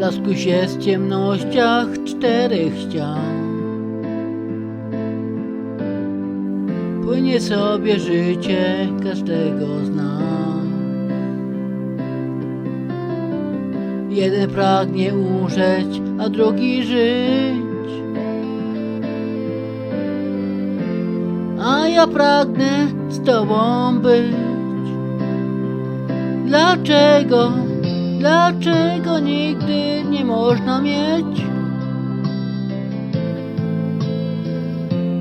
blasku się z ciemnościach czterech ścian. Płynie sobie życie każdego z nas. Jeden pragnie umrzeć, a drugi żyć. A ja pragnę z tobą być. Dlaczego, dlaczego nigdy można mieć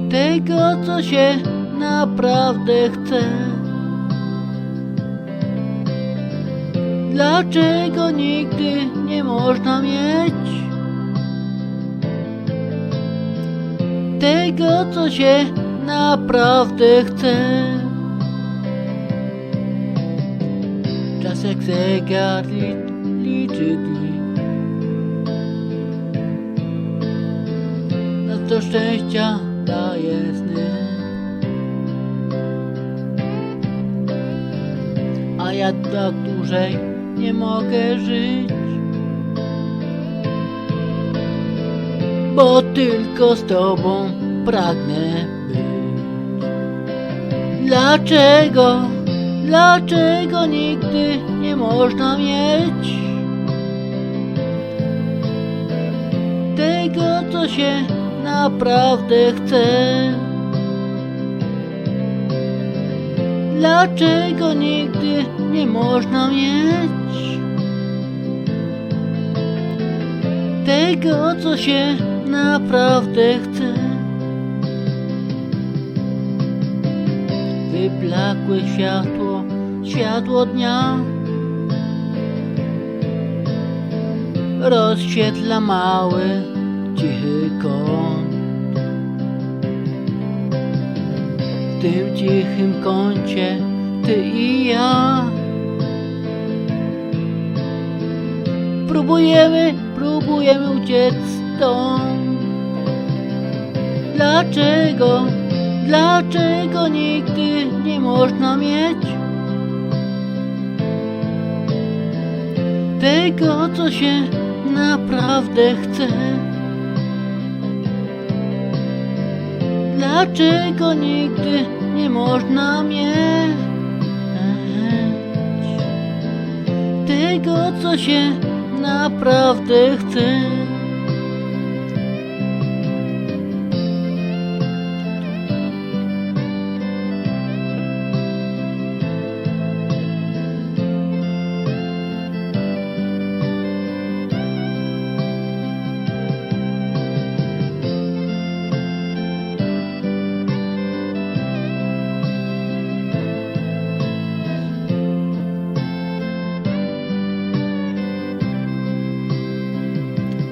tego, co się naprawdę chce? Dlaczego nigdy nie można mieć tego, co się naprawdę chce? Czas jak zegar li, liczy dni Do szczęścia daje sny. A ja tak dłużej nie mogę żyć Bo tylko z tobą pragnę być. Dlaczego, dlaczego nigdy nie można mieć tego, co się naprawdę chce? Dlaczego nigdy nie można mieć tego, co się naprawdę chce? Wyblakłe światło, światło dnia Rozświetla mały, cichy kąt W tym cichym kącie ty i ja Próbujemy, próbujemy uciec stąd. Dlaczego, dlaczego nigdy nie można mieć Tego, co się naprawdę chce Dlaczego nigdy nie można mieć tego, co się naprawdę chce?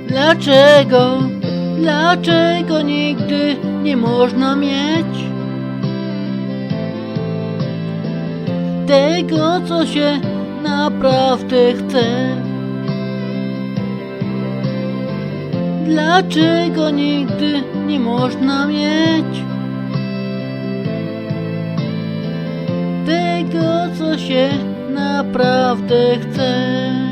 Dlaczego, dlaczego nigdy nie można mieć tego, co się naprawdę chce? Dlaczego nigdy nie można mieć tego, co się naprawdę chce?